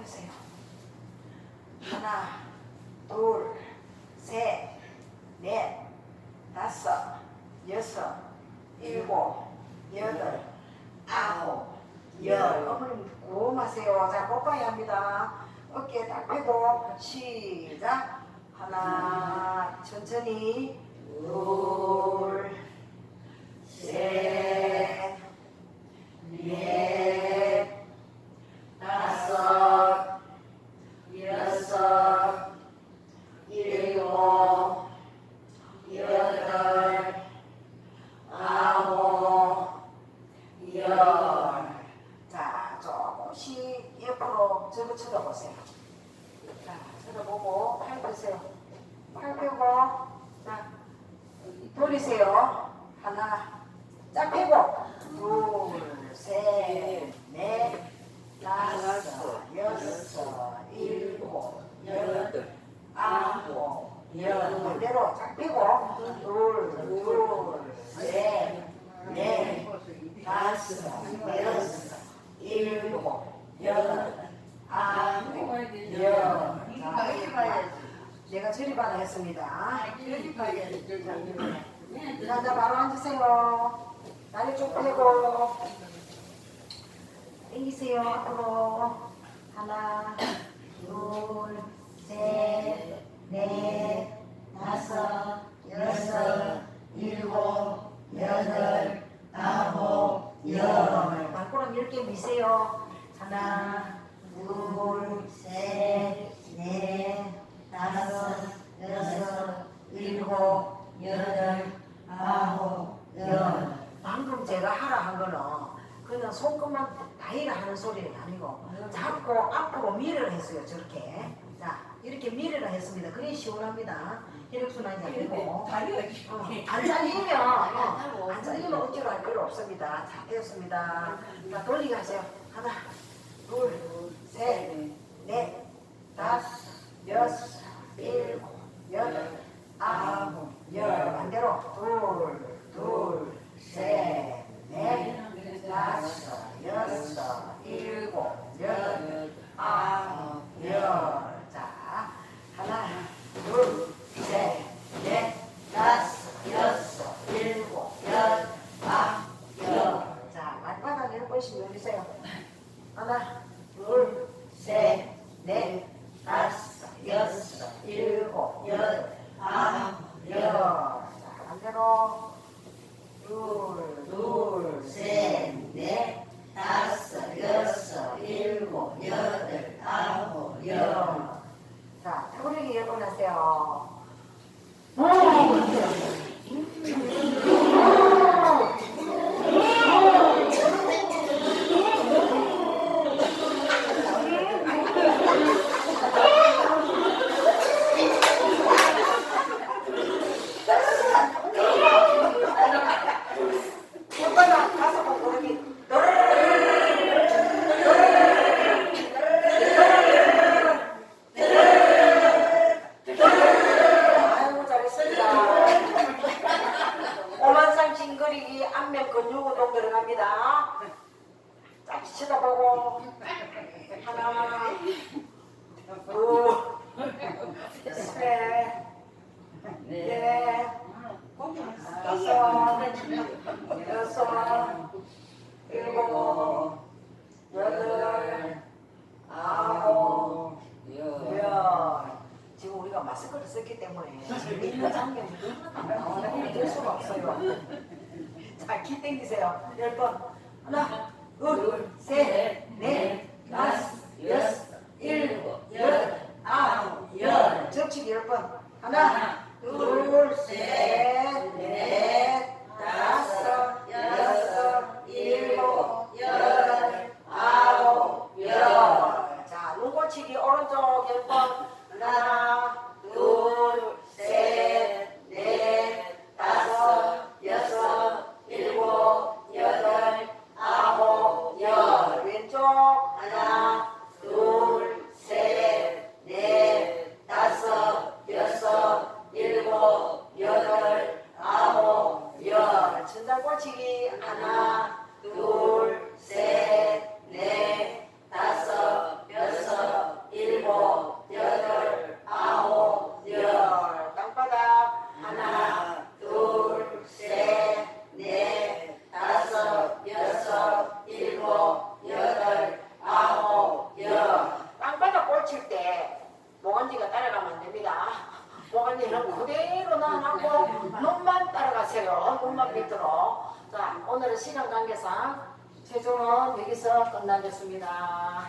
돌리세요. 하나, 둘, 셋, 넷, 다섯, 여섯, 일곱, 여덟, 아홉, 열. 어머님 고마세요. 자, 뽀빠이 합니다. 어깨 딱 펴고 시작. 하나, 천천히. 둘, 셋, 넷, 다섯, 여섯, 일곱, 여덟, 아홉, 열. 자, 조금씩 옆으로 저거 쳐다보세요. 자, 쳐다보고 팔 펴세요. 팔 펴고, 자, 돌리세요. 하나, 짝 펴고, 둘, 셋, 넷, 다섯, 여섯, 일곱, 여덟, 아홉, 열. 반대로 짝 펴고, 둘, 둘, 셋, 넷, 다섯, 여섯, 일곱, 여덟, 아홉, 열. 자, 내가 저리반을 했습니다. 자, 자, 바로 앉으세요. 다리 쭉 펴고. 당기세요, 앞으로. 하나, 둘, 셋, 넷, 다섯, 여섯, 일곱, 여덟, 아홉, 열. 발가락 10개 미세요. 하나, 둘, 셋, 넷, 다섯, 여섯, 일곱, 여덟, 아홉, 열. 방금 제가 하라 한 거는 그냥 손끝만 다이라 하는 소리는 아니고 잡고 앞으로 밀으라 했어요 저렇게. 자 이렇게 밀으라 했습니다. 그게 시원합니다. 혈액순환이 잘 되고. 어, 안 잘리면 어, 안 잘리면 억지로 할 필요 없습니다. 자 되었습니다. 자 돌리게 하세요. 하나 둘셋넷 다섯 여섯 일곱 여덟 아홉 열 반대로 둘둘셋넷 다섯 여섯 일곱 여덟 아홉 열자 하나 둘셋넷 다섯 여섯 일곱 여덟 아홉 열자 말바닥 열 번씩 누르세요 하나 둘 셋 넷 다섯 여섯 일곱 여덟 아홉 열. 자, 반대로 둘, 둘, 셋, 넷, 다섯, 여섯, 일곱, 여덟, 아홉, 열. 자, 타고르기 열번 하세요. 손바닥 다섯 번 고르기. 아이고 잘했습니다. 오만상 징거리기 근육 운동 들어갑니다. 딱 쳐다보고 하나, 둘, 셋, 넷, 다섯, 여섯, 일곱, 여덟, 아홉, 열. 지금 우리가 마스크를 썼기 때문에 재미있는 장면이 너무나 나오는 될 수가 없어요. 자, 키 땡기세요. 열 번. 하나, 둘, 셋, 넷, 다섯, 여섯, 일곱, 여덟, 아홉, 열. 접치기 열 번. 하나, 둘, 셋, 그대로 그대로 놔놓고 눈만 따라가세요. 눈만 믿도록. 자, 오늘은 시간 관계상 최종은 여기서 끝나겠습니다.